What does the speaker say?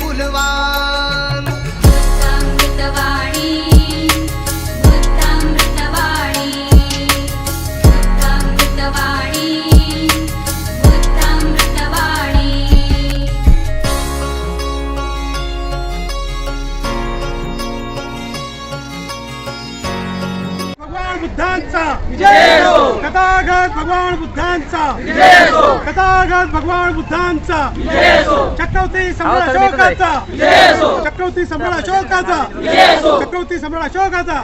पुलवा बुद्धांचा. तथागत भगवान बुद्धांचा. तथागत भगवान बुद्धांचा. चक्रवर्ती सम्राट अशोकाचा. चक्रवर्ती सम्राट अशोकाचा. चक्रवर्ती सम्राट अशोकाचा.